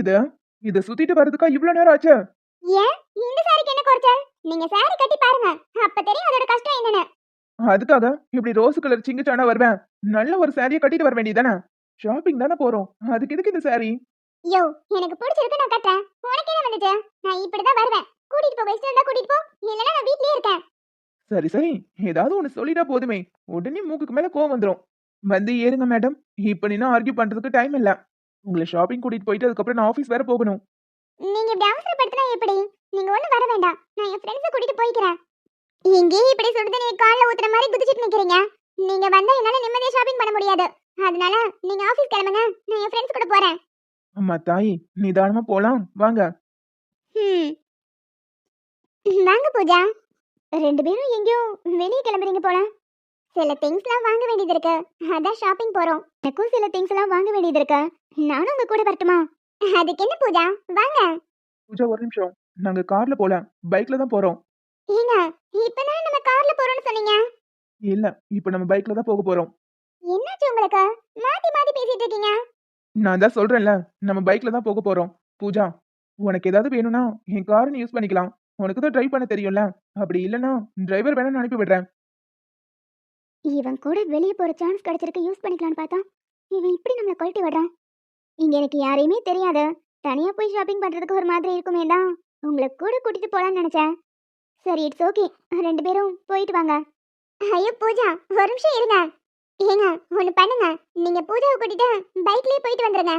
இது இத சுத்திட்டு வர்றதுக்கா இவ்ளோ நேரம் ஆச்சு? ஏன்? இந்த சாரிக்கு என்ன குறைச்சல்? நீங்க சாரி கட்டி பாருங்க. அப்ப தெரியும் அதோட கஷ்டம் என்னன்னு. அதுக்காக இப்படி ரோஸ் கலர் சிங்கிச்சானா வருவேன். நல்ல ஒரு சாரியை கட்டிட்டு வர வேண்டியதானே ஷாப்பிங் தானே போறோம். அதுக்கு எதுக்கு இந்த சாரி? யோ எனக்கு பிடிச்சிருக்கு நான் கட்டுறேன். உனக்கு என்ன வந்துச்சு? நான் இப்படிதான் வருவேன். கூட்டிட்டு போக இஷ்டம் இருந்தா கூட்டிட்டு போ. இல்லைன்னா நான் வீட்லயே இருக்கேன். சரி சரி. ஏதாவது ஒண்ணு சொல்லிட்டா போதுமே. உடனே மூக்குக்கு மேல கோவம் வந்துரும். வந்து ஏறுங்க மேடம் இப்ப நீ ஆர்கியூ பண்றதுக்கு டைம் இல்ல. உங்களை ஷாப்பிங் கூட்டிட்டு போயிட்டு அதுக்கப்புறம் நான் ஆபீஸ் வேற போகணும். நீங்க இப்படி அவசரப்படுத்தினா எப்படி? நீங்க ஒண்ணு வர வேண்டாம். நான் என் ஃப்ரெண்ட்ஸை கூட்டிட்டு போய்க்கிறேன். இங்கே இப்படி சுடு தண்ணியை கால்ல ஊத்துற மாதிரி குதிச்சிட்டு நிக்கிறீங்க. நீங்க வந்தா என்னால நிம்மதியா ஷாப்பிங் பண்ண முடியாது. அதனால நீங்க ஆபீஸ் கிளம்புங்க. நான் என் ஃப்ரெண்ட்ஸ் கூட போறேன். அம்மா தாய் நிதானமா போலாம். வாங்க. வாங்க பூஜா. ரெண்டு பேரும் எங்கேயோ வெளியே கிளம்புறீங்க போல. சில திங்ஸ்லாம் வாங்க வேண்டியது இருக்கு. அதான் ஷாப்பிங் போறோம். எனக்கும் சில திங்ஸ் எல்லாம் வாங்க வேண்டியது இருக்கு. நானும் உங்க கூட வரட்டுமா? அதுக்கு என்ன பூஜா? வாங்க. பூஜா ஒரு நிமிஷம். நாங்க கார்ல போல பைக்ல தான் போறோம். ஏங்க இப்பதான் நம்ம கார்ல போறோம்னு சொன்னீங்க? இல்ல இப்ப நம்ம பைக்ல தான் போக போறோம். என்னாச்சு உங்களுக்கு? மாத்தி மாத்தி பேசிட்டு இருக்கீங்க. நான் தான் சொல்றேன்ல நம்ம பைக்ல தான் போக போறோம். பூஜா உனக்கு ஏதாவது வேணும்னா என் காரை யூஸ் பண்ணிக்கலாம். உனக்கு தான் டிரைவ் பண்ண தெரியும்ல. அப்படி இல்லைன்னா டிரைவர் வேணா நான் அனுப்பி விடுறேன். இவன் கூட வெளியே போற சான்ஸ் கிடைச்சிருக்கு யூஸ் பண்ணிக்கலாம்னு பார்த்தா இவன் இப்படி நம்மளை கொல்ட்டி விடுறான். இங்க எனக்கு யாரையுமே தெரியாது தனியா போய் ஷாப்பிங் பண்றதுக்கு ஒரு மாதிரி இருக்குமே தான் உங்களை கூட கூட்டிட்டு போலாம்னு நினைச்சேன். சரி இட்ஸ் ஓகே ரெண்டு பேரும் போயிட்டு வாங்க. ஐயோ பூஜா ஒரு நிமிஷம் இருங்க. ஏங்க ஒன்று பண்ணுங்க. நீங்க பூஜாவை கூட்டிட்டு பைக்லயே போயிட்டு வந்துருங்க.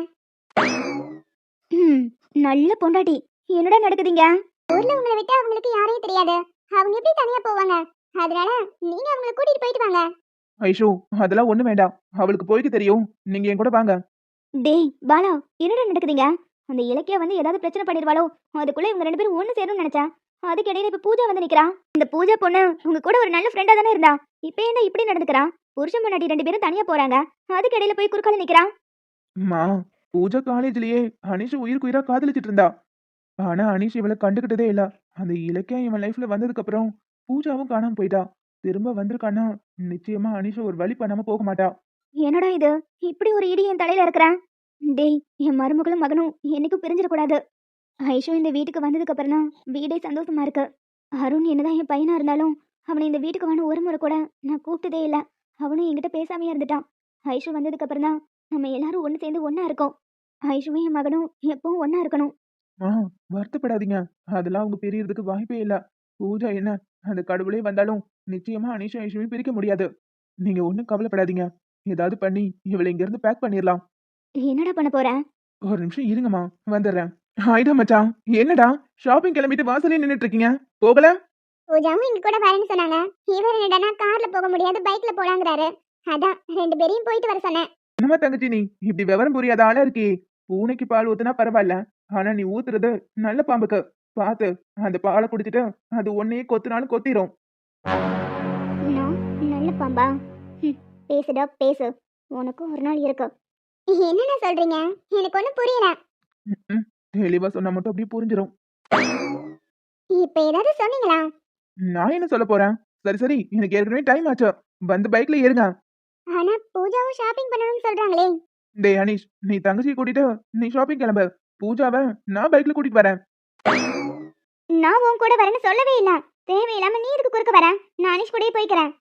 ம் நல்ல பொண்டாட்டி. என்னடா நடக்குதுங்க? ஊர்ல உங்களை விட்டு அவங்களுக்கு யாரையும் தெரியாது. அவங்க எப்படி தனியா போவாங்க? அதனால நீங்க அவங்களை கூட்டிட்டு போயிட்டு வாங்க. ஐஷோ அதெல்லாம் ஒண்ணு வேண்டாம். அவளுக்கு போய்க்கு தெரியும். நீங்க என் கூட வாங்க. டேய் பாலா என்னடா நடக்குதுங்க? அந்த இலக்கியா வந்து ஏதாவது பிரச்சனை பண்ணிடுவாளோ? அதுக்குள்ள இவங்க ரெண்டு பேரும் ஒண்ணு சேரும்னு நினைச்சேன் அதுக்கு இடையில இப்ப பூஜா வந்து நிக்கிறா. இந்த பூஜா பொண்ணு உங்க கூட ஒரு நல்ல ஃப்ரெண்டா தானே இருந்தா? இப்ப என்ன இப்படி நடந்துக்கிறா? புருஷன் பொண்டாட்டி ரெண்டு பேரும் தனியா போறாங்க. அதுக்கு இடையில போய் குறுக்கால நிக்கிறா? அம்மா பூஜா காலேஜ்லயே அனிஷ் உயிருக்கு உயிரா காதலிச்சிட்டு இருந்தா. ஆனா அனிஷ் இவளை கண்டுக்கிட்டதே இல்ல. அந்த இலக்கியம் இவன் லைஃப்ல வந்ததுக்கு அப்புறம் பூஜாவும் காணாம போயிட்டா. திரும்ப வந்திருக்கான்னா நிச்சயமா அனிஷ ஒரு வழி பண்ணாம போக மாட்டா. என்னடா இது? இப்படி ஒரு இடி என் தலையில இருக்கிறேன் டேய் என் மருமகளும் மகனும் என்னைக்கும் பிரிஞ்சிடக்கூடாது. ஐஷோ இந்த வீட்டுக்கு வந்ததுக்கு அப்புறம் தான் வீடே சந்தோஷமா இருக்கு. அருண் என்னதான் என் பையனா இருந்தாலும் அவனை இந்த வீட்டுக்கு வேணும் ஒரு முறை கூட நான் கூப்பிட்டதே இல்லை. அவனும் என்கிட்ட பேசாமே இருந்துட்டான். ஐஷு வந்ததுக்கு அப்புறம் தான் நம்ம எல்லாரும் ஒன்று சேர்ந்து ஒண்ணா இருக்கோம். ஐஷுவும் என் மகனும் எப்பவும் ஒண்ணா இருக்கணும். ஆ வருத்தப்படாதீங்க. அதெல்லாம் அவங்க பிரியறதுக்கு வாய்ப்பே இல்ல. பூஜா என்ன அந்த கடவுளே வந்தாலும் நிச்சயமா அனிஷா ஐஷுவையும் பிரிக்க முடியாது. நீங்க ஒண்ணும் கவலைப்படாதீங்க. ஏதாவது பண்ணி இவளை இங்க இருந்து பேக் பண்ணிடலாம். என்னடா பண்ண போற? ஒரு நிமிஷம் இருங்கம்மா. வந்துடுறேன். ஆயிடா மச்சான். என்னடா? ஷாப்பிங் கிளம்பிட்டு வாசலே நின்னுட்டு இருக்கீங்க போகல? பூஜாவும் எங்க கூட வரேன்னு சொன்னாங்க. இவர் என்னடா கார்ல போக முடியாது பைக்ல போலாங்கிறாரு. அதான் ரெண்டு பேரையும் போயிட்டு வர சொன்னேன். என்னம்மா தங்கச்சி நீ? இப்படி விவரம் புரியாத ஆளா இருக்கே. பூனைக்கு பால் ஊத்துனா பரவாயில்ல. ஆனா நீ ஊத்துறது நல்ல பாம்புக்கு. பாத்து அந்த பாலை குடிச்சிட்டு அது ஒன்னையே கொத்துனாலும் கொத்திரும். நல்ல பாம்பா. பேசுடா பேசு உனக்கும் ஒரு நாள் இருக்கு. என்னென்ன சொல்றீங்க? எனக்கு ஒன்றும் புரியல. தெளிவா சொன்னா மட்டும் அப்படியே புரிஞ்சிரும். இப்ப ஏதாவது சொன்னீங்களா? நான் என்ன சொல்ல போறேன்? சரி சரி எனக்கு ஏற்கனவே டைம் ஆச்சு. வந்து பைக்ல ஏறுங்க. ஆனா பூஜாவும் ஷாப்பிங் பண்ணணும்னு சொல்றாங்களே. டேய் அனீஷ் நீ தங்கச்சியை கூட்டிட்டு நீ ஷாப்பிங் கிளம்பு. பூஜாவை நான் பைக்ல கூட்டிட்டு வரேன். நான் உன் கூட வரேன்னு சொல்லவே இல்ல. தேவையில்லாம நீ இதுக்கு குறுக்க வர நான் அனிஷ் கூடயே போய்க்கிறேன்.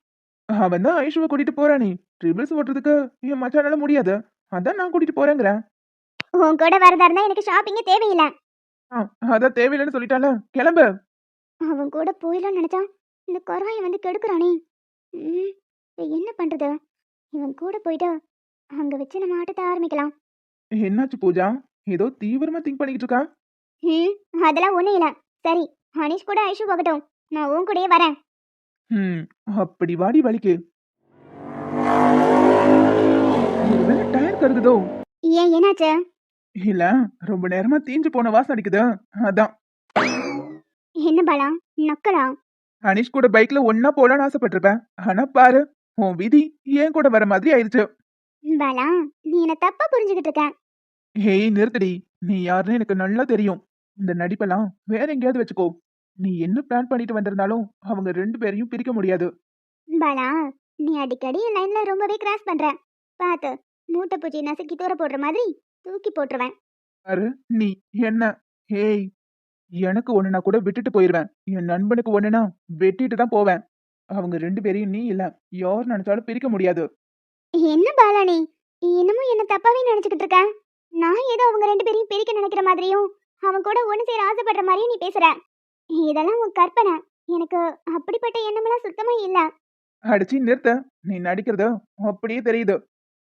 அவன் தான் ஐஷுவை கூட்டிட்டு போறானே ட்ரிபிள்ஸ் ஓட்டுறதுக்கு என் மச்சானால முடியாது. அதான் நான் கூட்டிட்டு போறேங்கிறேன். உன் கூட வரதா இருந்தா எனக்கு ஷாப்பிங்கே தேவையில்லை. அதான் தேவையில்லைன்னு சொல்லிட்டால. கிளம்பு. அவன் கூட போயிடலாம்னு நினைச்சா இந்த கொராயை வந்து கெடுக்கிறானே என்ன பண்றது? இவன் கூட போயிட்டு அங்க வச்சு நம்ம ஆட்டத்தை ஆரம்பிக்கலாம். என்னாச்சு பூஜா? ஏதோ தீவிரமா திங்க் பண்ணிக்கிட்டு இருக்கா? ம் அதெல்லாம் ஒண்ணும் இல்ல. சரி அனிஷ் கூட ஐஷு போகட்டும். நான் உன் கூடயே வரேன். ம் அப்படி வாடி வலிக்கு. ஒருவேளை டயர் கருகுதோ? ஏன் என்னாச்சு? இல்ல ரொம்ப நேரமா தீஞ்சு போன வாசம் அடிக்குது. அதான். என்ன பாலா? நக்கலா? அனிஷ் கூட பைக்ல ஒன்னா போலான்னு ஆசைப்பட்டிருப்பேன். ஆனா பாரு உன் விதி ஏன் கூட வர மாதிரி ஆயிடுச்சு. பாலா நீ என்ன தப்பா புரிஞ்சுக்கிட்டு இருக்க? ஹேய் நிறுத்தடி. நீ யாருன்னு எனக்கு நல்லா தெரியும். இந்த நடிப்பெல்லாம் வேற எங்கேயாவது வச்சுக்கோ. நீ என்ன பிளான் பண்ணிட்டு வந்திருந்தாலும் அவங்க ரெண்டு பேரையும் பிரிக்க முடியாது. பாலா நீ அடிக்கடி என் லைன்ல ரொம்பவே கிராஸ் பண்ற. பாத்து மூட்டை பூச்சி நசுக்கி தூர போடுற மாதிரி தூக்கி போட்டுருவேன். பாரு நீ என்ன? ஏய் எனக்கு ஒண்ணுனா கூட விட்டுட்டு போயிருவேன். என் நண்பனுக்கு ஒண்ணுனா வெட்டிட்டு தான் போவேன். அவங்க ரெண்டு பேரையும் நீ இல்ல யார் நினைச்சாலும் பிரிக்க முடியாது. என்ன பாலா நீ? இன்னமும் என்ன தப்பாவே நினைச்சுக்கிட்டு இருக்க? நான் ஏதோ அவங்க ரெண்டு பேரையும் பிரிக்க நினைக்கிற மாதிரியும் அவன் கூட ஒண்ணு சேர ஆசைப்படுற மாதிரியும் நீ பேசுற. இதெல்லாம் உன் கற்பனை. எனக்கு அப்படிப்பட்ட எண்ணமெல்லாம் சுத்தமா இல்ல. அடிச்சு நிறுத்த. நீ நடிக்கிறத அப்படியே தெரியுது.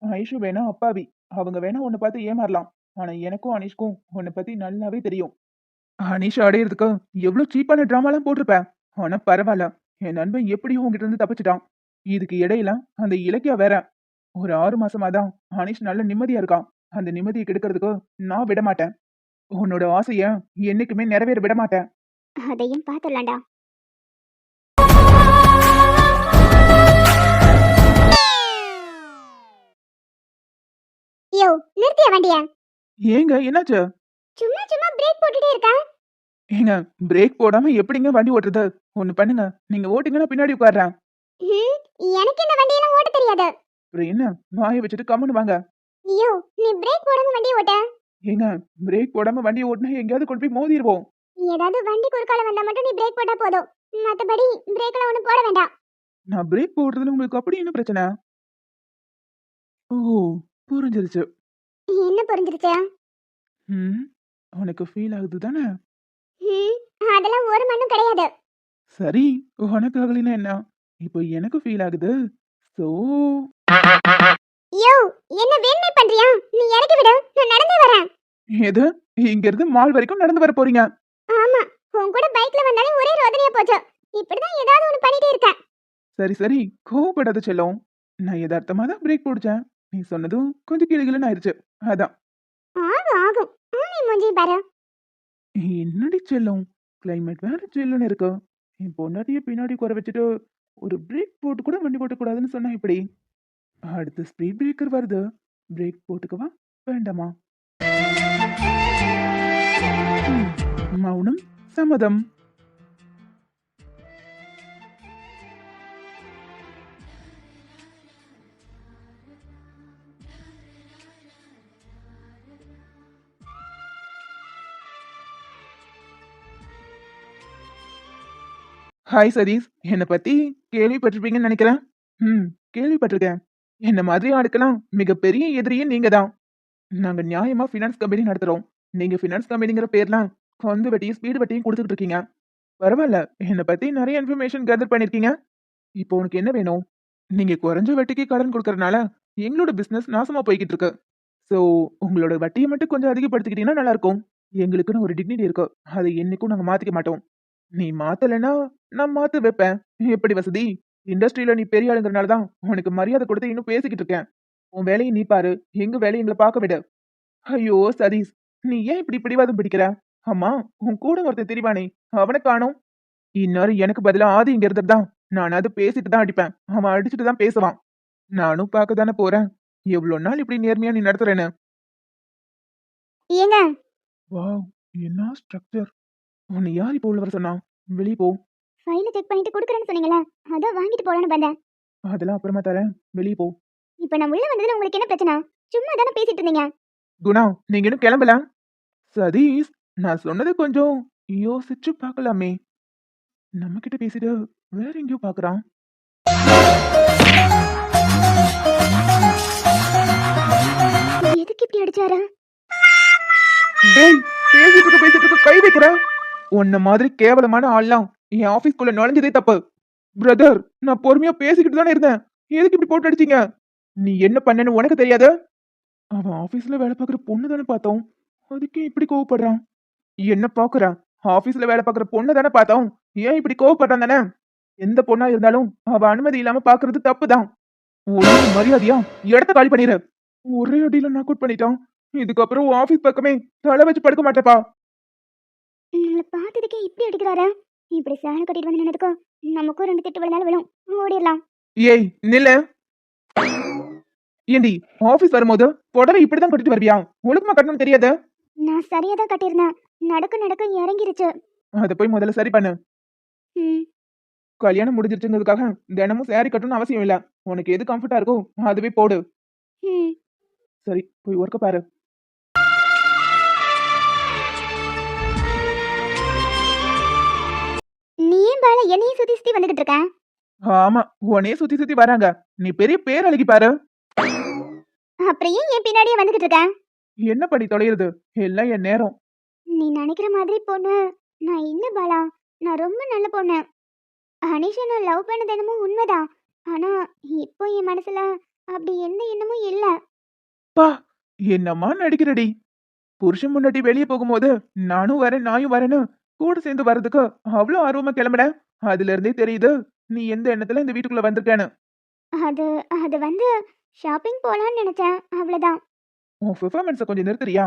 ஐஷு வேணா அப்பாவி. அவங்க வேணா உன்னை பார்த்து ஏமாறலாம். ஆனா எனக்கும் அனிஷ்க்கும் உன்னை பத்தி நல்லாவே தெரியும். அனிஷ் அடையிறதுக்கு எவ்வளவு சீப்பான டிராமாலாம் போட்டிருப்பேன் ஆனா பரவாயில்ல. என் நண்பன் எப்படியும் உங்ககிட்ட இருந்து தப்பிச்சிட்டான். இதுக்கு இடையில அந்த இலக்கியா வேற. ஒரு ஆறு மாசமா தான் அனிஷ் நல்ல நிம்மதியா இருக்கான். அந்த நிம்மதியை கெடுக்கிறதுக்கு நான் விட மாட்டேன் உன்னோட ஆசைய என்னைக்குமே நிறைவேற விட மாட்டேன் அதையும் பார்த்துடலாம்டா யோ நிறுத்திய வண்டிய? ஏங்க என்னாச்சு? சும்மா சும்மா பிரேக் போட்டுட்டே இருக்கா? ஏங்க பிரேக் போடாம எப்படிங்க வண்டி ஓட்டுறது? ஒண்ணு பண்ணுங்க. நீங்க ஓட்டுங்கன்னா பின்னாடி உட்கார்றேன். எனக்கு இந்த வண்டியெல்லாம் ஓட்ட தெரியாது. அப்புறம் என்ன? வாயை வச்சுட்டு கம்முன்னு வாங்க. யோ நீ பிரேக் போடாம வண்டி ஓட்ட. ஏங்க பிரேக் போடாம வண்டியை ஓட்டினா எங்கேயாவது கொண்டு போய் மோதிடுவோம். ஏதாவது வண்டி குறுக்கால வந்தா மட்டும் நீ பிரேக் போட்டா போதும். மத்தபடி பிரேக்ல ஒண்ணு போட வேண்டாம். நான் பிரேக் போடுறதுல உங்களுக்கு அப்படி என்ன பிரச்சனை? ஓ புரிஞ்சிருச்சு. என்ன புரிஞ்சிருச்சு? ம் உனக்கு ஃபீல் ஆகுது தானே? ஹம், அதெல்லாம் ஒரு மண்ணும் கிடையாது. சரி உனக்கு ஆகலைன்னா என்ன? இப்போ எனக்கு ஃபீல் ஆகுது. ஸோ யோ என்ன வேண்மை பண்றியா? நீ இறக்கி விடு நான் நடந்து வரேன். எது? இங்க இருந்து மால் வரைக்கும் நடந்து வர போறீங்க. ஆமா உன் கூட பைக்ல வந்தாலே ஒரே ரோதனையா போச்சு. இப்படிதான் ஏதாவது ஒண்ணு பண்ணிட்டே இருக்க சரி சரி கோவப்படாத செல்லம். நான் யதார்த்தமா தான் பிரேக் போடிச்சேன். நீ சொன்னதும் கொஞ்சம் கிளுகிளுன்னு ஆயிடுச்சு அதான். ஆகும் ஆகும். ஆனி மூஞ்சி பாரு. என்னடி செல்லம்? கிளைமேட் வேற சில்லுன்னு இருக்கு. என் பொண்டாட்டிய பின்னாடி குறை வச்சுட்டு ஒரு பிரேக் போட்டு கூட வண்டி ஓட்டக்கூடாதுன்னு சொன்னா இப்படி அடுத்து ஸ்பீட் பிரேக்கர் வருது. பிரேக் போட்டுக்கவா? வேண்டாமா? மௌனம் சம்மதம் ஹாய் சதீஷ். என்னை பற்றி கேள்விப்பட்டிருப்பீங்கன்னு நினைக்கிறேன். ம் கேள்விப்பட்டிருக்கேன். என்ன மாதிரி ஆளுக்கெல்லாம் மிகப்பெரிய எதிரியே நீங்கள் தான் நாங்கள் நியாயமாக ஃபினான்ஸ் கம்பெனி நடத்துகிறோம் நீங்கள் ஃபினான்ஸ் கம்பெனிங்கிற பேர்லாம் கொந்து வட்டியும் ஸ்பீடு வட்டியும் கொடுத்துட்டு இருக்கீங்க பரவாயில்ல. என்னை பத்தி நிறைய இன்ஃபர்மேஷன் கேதர் பண்ணிருக்கீங்க இப்போ உனக்கு என்ன வேணும்? நீங்க குறைஞ்ச வட்டிக்கு கடன் கொடுக்கறனால எங்களோட பிசினஸ் நாசமா போய்கிட்டு இருக்கு ஸோ உங்களோட வட்டியை மட்டும் கொஞ்சம் அதிகப்படுத்திக்கிட்டீங்கன்னா நல்லா இருக்கும் எங்களுக்குன்னு ஒரு டிக்னிட்டி இருக்கு. அதை என்னைக்கும் நாங்கள் மாற்றிக்க மாட்டோம். நீ மாத்தலைன்னா நான் மாத்த வைப்பேன். எப்படி வசதி? இண்டஸ்ட்ரியில நீ பெரிய ஆளுங்கிறனால தான் உனக்கு மரியாதை கொடுத்து இன்னும் பேசிக்கிட்டு இருக்கேன் உன் வேலையை நீ பாரு. எங்க வேலையை எங்களை பார்க்க விடு. ஐயோ சதீஷ் நீ ஏன் இப்படி பிடிவாதம் பிடிக்கிற? அம்மா உன் கூட ஒருத்தன் தெரிவானே அவனை காணோம். இந்நேரம் எனக்கு பதிலா ஆதி இங்க இருந்ததுதான் நான் அது பேசிட்டு தான் அடிப்பேன். அவன் அடிச்சுட்டு தான் பேசுவான். நானும் பார்க்க தானே போறேன். எவ்வளவு நாள் இப்படி நேர்மையா நீ நடத்துறேன்னு? ஏங்க? வாவ் என்ன ஸ்ட்ரக்சர் உன்னை யார் இப்போ உள்ளவர் சொன்னா? வெளியே போ. ஃபைல செக் பண்ணிட்டு கொடுக்குறேன்னு சொன்னீங்களே அதான் வாங்கிட்டு போலான்னு வந்தேன். அதெல்லாம் அப்புறமா தரேன். வெளியே போ. இப்போ நான் உள்ள வந்ததுல உங்களுக்கு என்ன பிரச்சனை? சும்மா தானே பேசிட்டு இருந்தீங்க. குணா நீங்க இன்னும் கிளம்பல? சதீஷ்! நான் சொன்னது கொஞ்சம் யோசிச்சு பார்க்கலாமே. நம்ம கிட்ட பேசிட்டு வேற எங்கேயோ பாக்குறான் எதுக்கு இப்படி அடிச்சாரு? டேய் பேசிட்டு இருக்க பேசிட்டு இருக்க கை வைக்கிற. உன்ன மாதிரி கேவலமான ஆள்லாம் என் ஆபீஸ்க்குள்ள நுழைஞ்சதே தப்பு. பிரதர் நான் பொறுமையா பேசிக்கிட்டு தானே இருந்தேன். எதுக்கு இப்படி போட்டு அடிச்சீங்க? நீ என்ன பண்ணேன்னு உனக்கு தெரியாத? அவன் ஆபீஸ்ல வேலை பார்க்குற பொண்ணு தானே பார்த்தோம். அதுக்கே இப்படி கோவப்படுறான். என்ன பாக்குறான் ஆபீஸ்ல வேலை பார்க்குற பொண்ணு தானே பார்த்தோம் ஏன் இப்படி கோவப்படுறான் தானே? எந்த பொண்ணா இருந்தாலும் அவ அனுமதி இல்லாம பாக்குறது தப்பு தான் ஒழுங்கு மரியாதையா? இடத்த காலி பண்ணிடு ஒரே அடியில நாக் அவுட் பண்ணிட்டான். இதுக்கப்புறம் ஆபீஸ் பக்கமே தலை வச்சு படுக்க மாட்டேப்பா. நம்மளை பார்த்ததுக்கே இப்படி அடிக்கிறாரு? இப்படி சேலை கட்டிட்டு வந்து நின்னதுக்கும் நமக்கும் ரெண்டு திட்டு விழுந்தாலும் விழும். ஓடிடலாம். ஏய் நில்லு. ஏண்டி ஆபீஸ் வரும்போது புடவை இப்படிதான் கட்டிட்டு வருவியா? ஒழுக்கமா கட்டணும் தெரியாத? நான் சரியா தான் கட்டியிருந்தேன். நடக்க நடக்க இறங்கிருச்சு. அதை போய் முதல்ல சரி பண்ணு. ம். கல்யாணம் முடிஞ்சிருச்சுங்கிறதுக்காக தினமும் சேரீ கட்டணும்னு அவசியம் இல்ல. உனக்கு எது கம்ஃபர்ட்டா இருக்கோ அதுவே போடு. ம். சரி போய் ஒர்க்க பாரு. நீ ஏன் பால என்னையே சுத்தி சுத்தி வந்துகிட்டு இருக்க? ஆமா உனையே சுத்தி சுத்தி வராங்க. நீ பெரிய பேர் அழகி பாரு. அப்புறம் ஏன் என் பின்னாடியே வந்துகிட்டு இருக்க? என்ன பண்ணி தொலைகிறது எல்லாம் என் நேரம். நீ நினைக்கிற மாதிரி பொண்ணு. நான் இல்ல பாலா. நான் ரொம்ப நல்ல பொண்ணு. அனிஷா நான் லவ் பண்ணது என்னமோ உண்மைதான். ஆனா இப்போ என் மனசுல அப்படி எந்த எண்ணமும் இல்ல. பா என்னம்மா நடிக்கிறடி? புருஷன் முன்னாடி வெளியே போகும்போது நானும் வரேன் நாயும் வரேன்னு கூட சேர்ந்து வர்றதுக்கு அவ்வளோ ஆர்வமா கிளம்புன. அதுல இருந்தே தெரியுது நீ எந்த எண்ணத்துல இந்த வீட்டுக்குள்ள வந்திருக்கேன்னு. அது அது வந்து ஷாப்பிங் போலான்னு நினைச்சேன். அவ்வளவுதான். உன் பெர்ஃபார்மன்ஸை கொஞ்சம் நிறுத்துறியா?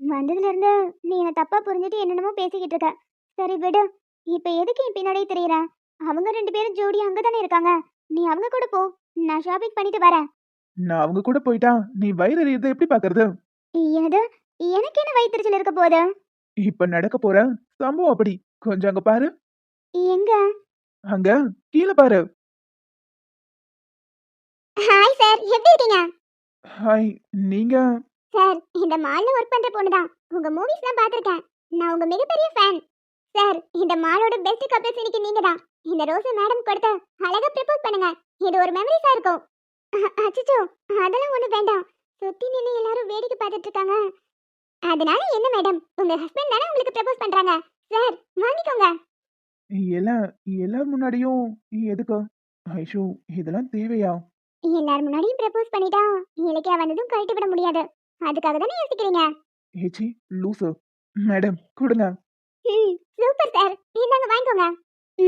வந்ததுல இருந்து நீ என்ன தப்பா புரிஞ்சுட்டு என்னென்னமோ பேசிக்கிட்டு இருக்க. சரி விடு. இப்ப எதுக்கு என் பின்னாடியே தெரியற? அவங்க ரெண்டு பேரும் ஜோடி அங்கதானே இருக்காங்க. நீ அவங்க கூட போ. நான் ஷாப்பிங் பண்ணிட்டு வரேன். நான் அவங்க கூட போயிட்டா நீ வயிறு எறியறதை எப்படி பாக்குறது? என்னது? எனக்கு என்ன வயிற்றுச்சல் இருக்க போகுது? இப்ப நடக்க போற சம்பவம் அப்படி. கொஞ்சம் அங்க பாரு. எங்க? அங்க. கீழே பாரு. ஹாய் சார் எப்படி இருக்கீங்க? ஹாய் நீங்க? சார் இந்த மால்ல ஒர்க் பண்ற பொண்ணு தான். உங்க மூவிஸ்லாம் பார்த்திருக்கேன். நான் உங்க மிகப்பெரிய ஃபேன் சார் இந்த மாலோட பெஸ்ட் கப்பிள்ஸ் இன்னைக்கு நீங்க தான். இந்த ரோஸ் மேடம் கொடுத்து அழகா ப்ரப்போஸ் பண்ணுங்க. இது ஒரு மெமரிஸா இருக்கும். அ- அச்சச்சோ அதெல்லாம் ஒண்ணு வேண்டாம். சுத்தி நின்னு எல்லாரும் வேடிக்கை பார்த்துட்டு இருக்காங்க. அதனால என்ன மேடம் உங்க ஹஸ்பண்ட் தானே உங்களுக்கு ப்ரப்போஸ் பண்றாங்க. சார் வாங்கிக்கோங்க. எல்லாம் எல்லார் முன்னாடியும் எதுக்கு? ஐஷு இதெல்லாம் தேவையா? எல்லார் முன்னாடியும் ப்ரப்போஸ் பண்ணிட்டா இலக்கியா வந்ததும் கழட்டி விட முடியாது. அதுக்காக தானே யோசிக்கிறீங்க? ஏச்சி லூசு. மேடம் கொடுங்க. ம் சூப்பர் சார். இந்தாங்க வாங்கிக்கோங்க.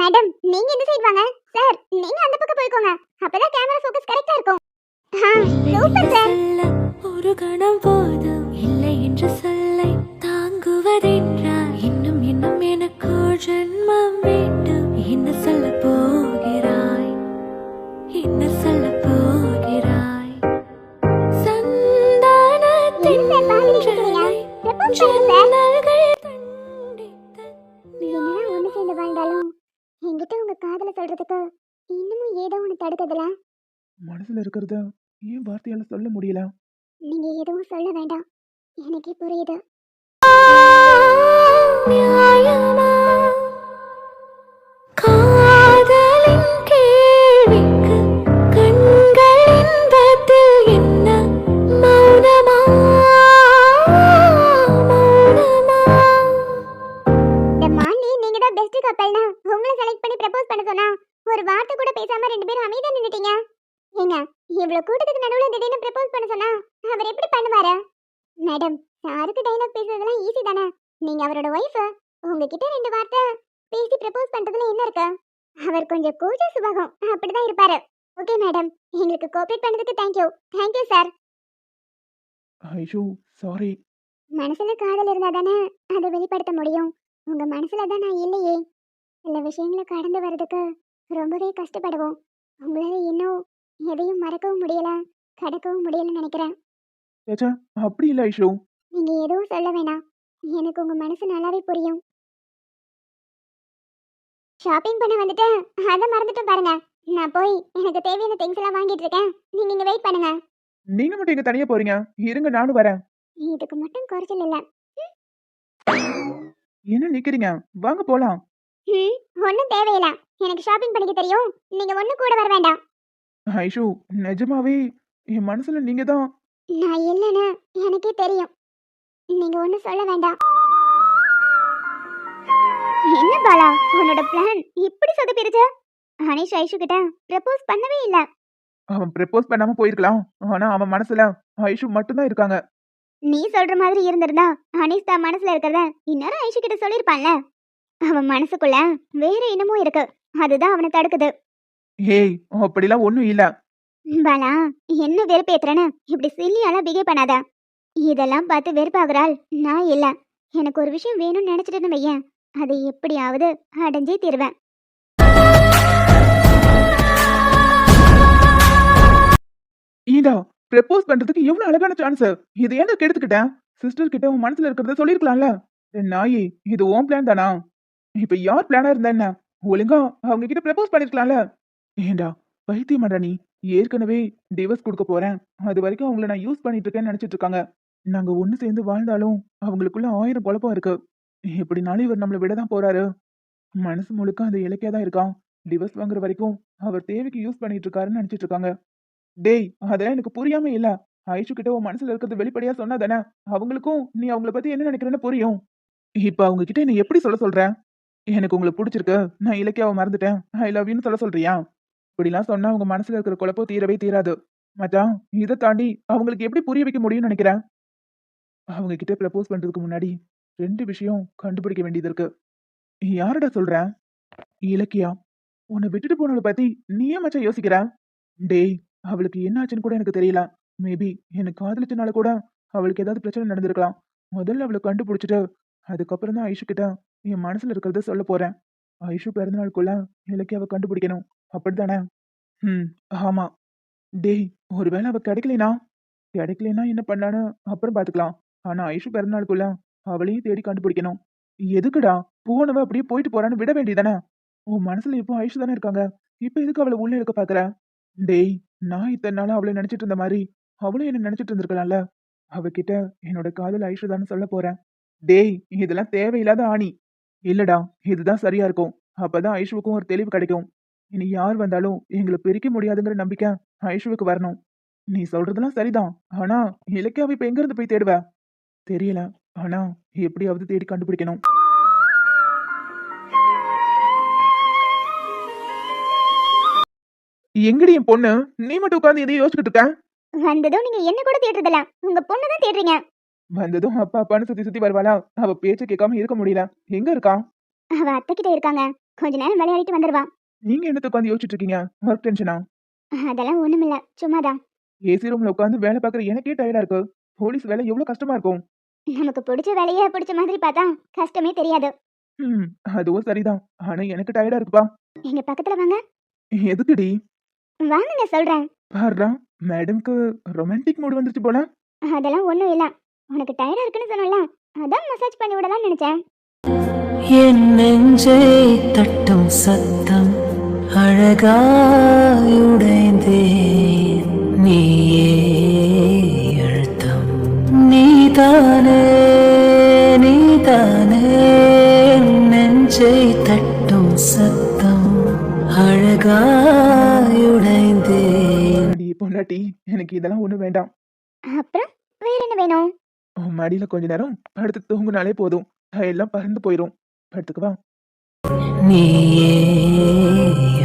மேடம் நீங்க இந்த சைடு வாங்க? சார் நீங்க அந்த பக்கம் போய்க்கோங்க. அப்பதான் கேமரா ஃபோக்கஸ் கரெக்டா இருக்கும். Super sir. ஒரு கணம் போதும். இல்லை என்று சொல்லை தாங்குவதென்றால். இன்னும் இன்னும் எனக்கு ஜென்மம் வேண்டும். என்ன இருக்கிறத? ஏன் வார்த்தையால சொல்ல முடியல? நீங்க எதுவும் சொல்ல வேண்டாம். எனக்கே புரியுது. நியாயமா? விஷயங்களை கடந்து வர்றதுக்கு ரொம்பவே கஷ்டப்படுவோம். உங்களால இன்னும் எதையும் மறக்கவும் முடியல கடக்கவும் முடியலன்னு நினைக்கிறேன். ஏச்சா அப்படி இல்ல ஐஷு. நீங்க எதுவும் சொல்ல வேணாம். எனக்கு உங்க மனசு நல்லாவே புரியும். ஷாப்பிங் பண்ண வந்துட்டு அதை மறந்துட்டும் பாருங்க. நான் போய் எனக்கு தேவையான திங்ஸ் எல்லாம் வாங்கிட்டு இருக்கேன். நீங்க இங்க வெயிட் பண்ணுங்க. நீங்க மட்டும் எங்க தனியா போறீங்க. இருங்க நானும் வரேன். இதுக்கு மட்டும் குறைச்சல் இல்ல. என்ன நிக்கிறீங்க? வாங்க போலாம். ம் ஒன்றும் தேவையில்ல. எனக்கு ஷாப்பிங் பண்ணிக்க தெரியும். நீங்க ஒன்றும் கூட வர வேண்டாம். ஐஷு நிஜமாவே என் மனசுல நீங்க தான். நான் இல்லைன்னு எனக்கே தெரியும். நீங்க ஒன்றும் சொல்ல வேண்டாம். என்ன பாலா உன்னோட பிளான் இப்படி சொதப்பிருச்சு அனீஷ் ஐஷு கிட்ட ப்ரப்போஸ் பண்ணவே இல்ல. அவன் ப்ரப்போஸ் பண்ணாம போயிருக்கலாம். ஆனா அவன் மனசுல ஐஷு மட்டும்தான் இருக்காங்க. நீ சொல்ற மாதிரி இருந்திருந்தா அனீஷ் தான் மனசுல இருக்கிறத இந்நேரம் ஐஷு கிட்ட சொல்லிருப்பான்ல அவன் மனசுக்குள்ள வேற என்னமோ இருக்கு. அதுதான் அவனை தடுக்குது. ஏய் அப்படிலாம் ஒண்ணும் இல்ல. பாலா என்ன வெறுப்பேத்துறேன்னு இப்படி சில்லியால பிகேவ் பண்ணாத. இதெல்லாம் பார்த்து வெறுப்பாகிறாள் நான் இல்ல. எனக்கு ஒரு விஷயம் வேணும்னு நினைச்சிட்டேன்னு வையேன். அதை எப்படியாவது அடைஞ்சே தீருவேன். ஈடா ப்ரப்போஸ் பண்றதுக்கு எவ்வளவு அழகான சான்ஸ் இது ஏன் கெடுத்துக்கிட்டேன் சிஸ்டர் கிட்ட உன் மனசுல இருக்கிறத சொல்லிருக்கலாம்ல நாயி இது உன் பிளான் தானா? இப்ப யார் பிளானா இருந்தா என்ன? ஒழுங்கா அவங்க கிட்ட ப்ரப்போஸ் பண்ணிருக்கலாம்ல. ஏண்டா பைத்தியமாடா நீ. ஏற்கனவே டிவோர்ஸ் கொடுக்க போறேன். அது வரைக்கும் அவங்கள நான் யூஸ் பண்ணிட்டு இருக்கேன்னு நினைச்சிட்டு இருக்காங்க. நாங்க ஒண்ணு சேர்ந்து வாழ்ந்தாலும் அவங்களுக்குள்ள ஆயிரம் குழப்பம் இருக்கு. எப்படினாலும் இவர் நம்மளை விட தான் போறாரு. மனசு முழுக்க அந்த இலக்கியா தான் இருக்கான். டிவர்ஸ் வாங்குற வரைக்கும் அவர் தேவைக்கு யூஸ் பண்ணிட்டு இருக்காருன்னு நினைச்சிட்டு இருக்காங்க. டேய் அதெல்லாம் எனக்கு புரியாம இல்ல. ஐஷு கிட்ட உன் மனசுல இருக்கிறது வெளிப்படையா சொன்னா தானே? அவங்களுக்கும் நீ அவங்கள பத்தி என்ன நினைக்கிறேன்னு புரியும். இப்ப அவங்க கிட்ட என்ன எப்படி சொல்ல சொல்ற? எனக்கு உங்களை பிடிச்சிருக்கு. நான் இலக்கியாவை மறந்துட்டேன். ஐ லவ்யூன்னு சொல்ல சொல்றியா? இப்படிலாம் சொன்னா அவங்க மனசுல இருக்கிற குழப்பம் தீரவே தீராது. மச்சான் இதை தாண்டி அவங்களுக்கு எப்படி புரிய வைக்க முடியும்னு நினைக்கிறேன்? அவங்க கிட்ட ப்ரப்போஸ் பண்றதுக்கு முன்னாடி ரெண்டு விஷயம் கண்டுபிடிக்க வேண்டியது இருக்கு. யாரடா சொல்ற? இலக்கியா உன்னை விட்டுட்டு போனவளை பத்தி நீயே மச்சான் யோசிக்கிற? டேய் அவளுக்கு என்ன ஆச்சுன்னு கூட எனக்கு தெரியல. மேபி எனக்கு காதலிச்சனால கூட அவளுக்கு ஏதாவது பிரச்சனை நடந்திருக்கலாம். முதல்ல அவளை கண்டுபிடிச்சிட்டு அதுக்கப்புறம் தான் ஐஷு கிட்ட என் மனசுல இருக்கிறத சொல்ல போறேன். ஐஷு பிறந்தநாளுக்குள்ள இலக்கியாவை கண்டுபிடிக்கணும். அப்படித்தானே? ம் ஆமா. டேய் ஒருவேளை அவ கிடைக்கலனா? கிடைக்கலனா என்ன பண்ணலான்னு அப்புறம் பாத்துக்கலாம். ஆனா ஐஷு பிறந்தநாளுக்குள்ள அவளையும் தேடி கண்டுபிடிக்கணும். எதுக்குடா? போனவ அப்படியே போயிட்டு போறான்னு விட வேண்டியதானே உன் மனசுல இப்போ ஐஷு தானே இருக்காங்க. இப்போ எதுக்கு அவளை உள்ள இருக்க பாக்குற? டேய் நான் இத்தனை நாளா அவளை நினைச்சிட்டு இருந்த மாதிரி அவளும் என்ன நினைச்சிட்டு இருந்திருக்கலாம்ல? அவகிட்ட என்னோட காதல் ஐஷு தானே சொல்ல போறேன். டேய் இதெல்லாம் தேவையில்லாத ஆணி. இல்லடா இதுதான் சரியா இருக்கும். அப்பதான் ஐஷுவுக்கும் ஒரு தெளிவு கிடைக்கும். இனி யார் வந்தாலும் எங்களை பிரிக்க முடியாதுங்கிற நம்பிக்கை ஐஷுவுக்கு வரணும். நீ சொல்றதெல்லாம் சரிதான். ஆனா இலக்கியாவை இப்ப எங்கிருந்து போய் தேடுவ? தெரியல. ஆனா எப்படியாவது தேடி கண்டுபிடிக்கணும். எங்கடி என் பொண்ணு? நீ மட்டும் உட்காந்து இதை யோசிச்சுட்டு இருக்க? வந்ததும் நீங்க என்ன கூட தேடுறதில்ல. உங்க பொண்ணு தான் தேடுறீங்க. வந்ததும் அப்பா அப்பான்னு சுத்தி சுத்தி வருவாளா? அவ பேச்ச கேட்காம இருக்க முடியல. எங்க இருக்கா? அவ அத்தை கிட்ட இருக்காங்க. கொஞ்ச நேரம் விளையாடிட்டு வந்துருவா. நீங்க என்னத்த உட்காந்து யோசிச்சுட்டு இருக்கீங்க? ஒர்க் டென்ஷனா அதெல்லாம் ஒண்ணுமில்ல. சும்மாதான். ஏசி ரூம்ல உட்காந்து வேலை பார்க்குற எனக்கே டயர்டா இருக்கு. போலீஸ் வேலை எவ்வளவு கஷ்டமா இருக்கும்? நமக்கு பிடிச்ச வேலையை பிடிச்ச மாதிரி பார்த்தா கஷ்டமே தெரியாது. ம் அதுவும் சரிதான். ஆனா எனக்கு டயர்டா இருக்குப்பா. எங்க பக்கத்துல வாங்க. எதுக்குடி? வாங்க சொல்றேன். பாருடா மேடம்க்கு ரொமான்டிக் மூடு வந்துருச்சு போல. அதெல்லாம் ஒண்ணும் இல்ல. உனக்கு டயர்டா இருக்குன்னு சொன்னல அதான் மசாஜ் பண்ணி விடலாம்னு நினைச்சேன். என் நெஞ்சை தட்டும் சத்தம் அழகாயுடைந்தேன் நீயே அழுத்தம். நீதானே நீதானே நெஞ்சை தட்டும் சத்தம் அழகாயுடைந்தேன் அடி பொண்டாட்டி எனக்கு இதெல்லாம் ஒண்ணு வேண்டாம். அப்புறம் வேற என்ன வேணும்? உன் மடியில கொஞ்ச நேரம் படுத்து தூங்குனாலே போதும். எல்லாம் பறந்து போயிரும். படுத்துக்குவா நீயே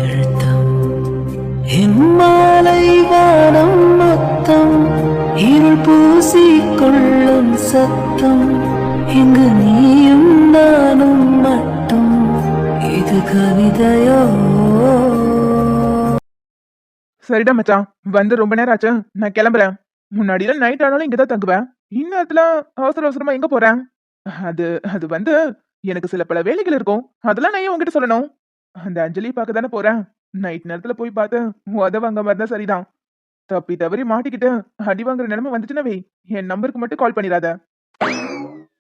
அழுத்தம் இம்மாலை வானம் மொத்தம். இருள் பூசிக்கொள்ளும் சத்தம். இங்கு நீயும் நானும் மட்டும். இது கவிதையோ? சரிடா மச்சான். வந்து ரொம்ப நேரம் ஆச்சு. நான் கிளம்புறேன். முன்னாடிலாம் நைட் ஆனாலும் இங்க தான் தங்குவேன். இந்நேரத்துல அவசர அவசரமா எங்க போறேன் அது அது வந்து எனக்கு சில பல வேலைகள் இருக்கும். அதெல்லாம் நான் ஏன் உங்ககிட்ட சொல்லணும்? அந்த அஞ்சலி பார்க்க தானே போறேன் நைட் நேரத்துல போய் பார்த்து உத வாங்க மாதிரி தான் சரிதான். தப்பி தவறி மாட்டிக்கிட்டு அடி வாங்குற நிலைமை வந்துச்சுன்னா வை. என் நம்பருக்கு மட்டும் கால் பண்ணிடாத.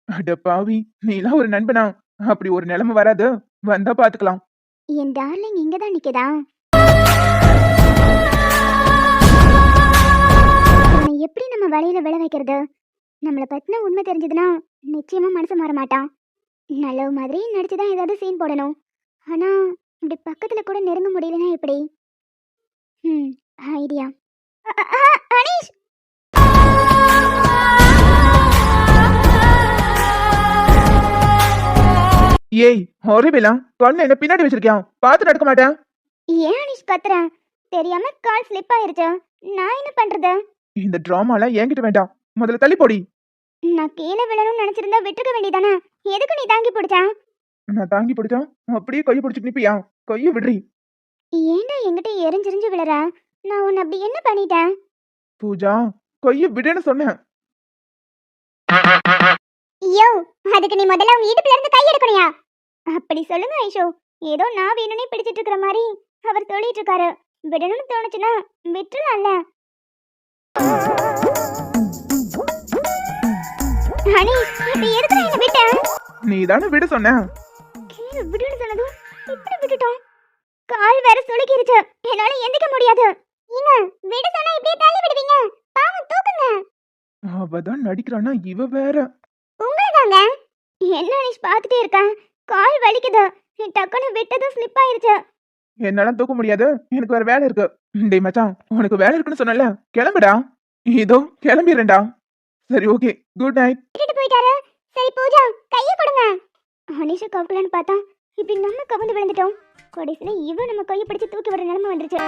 அட பாவி நீலாம் ஒரு நண்பனா? அப்படி ஒரு நிலைமை வராது. வந்தா பாத்துக்கலாம். என் டார்லிங் இங்க தான் நிக்குதா எப்படி நம்ம வலையில விழ வைக்கிறது? நம்மளை பத்தின உண்மை தெரிஞ்சதுன்னா நிச்சயமா மனசு மாற மாட்டான். நல்ல மாதிரி நடிச்சுதான் ஏதாவது சீன் போடணும். ஆனா இப்படி பக்கத்துல கூட நெருங்க முடியலன்னா எப்படி? ம் ஐடியா அனீஷ்! ஏய் ஹாரிபிளா கண்ணு என்ன பின்னாடி வச்சிருக்கியான் பார்த்து நடக்க மாட்டேன். ஏன் அனீஷ் கத்துற? தெரியாம கால் ஸ்லிப் ஆயிருச்சு? நான் என்ன பண்றது? இந்த டிராமாலாம் என்கிட்ட வேண்டாம். முதல்ல தள்ளி போடி. நான் கீழே விழணும்னு நினைச்சிருந்தா விட்டுக்க வேண்டியதானே? எதுக்கு நீ தாங்கி பிடிச்சா? நான் தாங்கி பிடிச்சா? அப்படியே கையை பிடிச்சிட்டு நிப்பியா? கையை விடுறி. ஏன்டா என்கிட்ட எரிஞ்செரிஞ்சு விழற? நான் உன்னை அப்படி என்ன பண்ணிட்டேன்? பூஜா கையை விடுன்னு சொன்னேன். ஐயோ அதுக்கு நீ முதல்ல உங்க இடுப்புல இருந்து கை எடுக்கணுயா அப்படி சொல்லுங்க ஐஷோ. ஏதோ நான் வேணும்னே பிடிச்சிட்டு இருக்கிற மாதிரி அவர் சொல்லிட்டு இருக்காரு விடணும்னு தோணுச்சுன்னா விட்டுலாம்ல ஹனி இப்ப எதுக்கு என்ன விட்டேன் நீ தானே விட சொன்ன. கீழே விடுன்னு சொன்னதும் இப்படி விட்டுட்டோம். கால் வேற சுளுக்கிருச்சு. என்னால எந்திக்க முடியாது. ஏங்க விட சொன்னா இப்படியே தள்ளி விடுவீங்க? பாவம் தூக்குங்க. அவதான் நடிக்கிறானா இவ வேற. உங்களதாங்க. என்ன அனிஷ் பார்த்துட்டே இருக்கேன் கால் வலிக்குது. டக்குன்னு விட்டதும் ஸ்லிப் ஆயிருச்சு. என்னால தூக்க முடியாது. எனக்கு வேற வேலை இருக்கு. டேய் மச்சான் உனக்கு வேலை இருக்குன்னு சொன்னல கிளம்புடா. இதோ கிளம்பிடுறேன்டா. சரி ஓகே குட் நைட் விட்டுட்டு போயிட்டாரு. சரி பூஜா கையை கொடுங்க. அனிஷா கவுக்கலான்னு பார்த்தா இப்படி நம்ம கவுந்து விழுந்துட்டோம். கடைசியில இவன் நம்ம கையை பிடிச்சு தூக்கி விடுற நிலைமை வந்துருச்சு.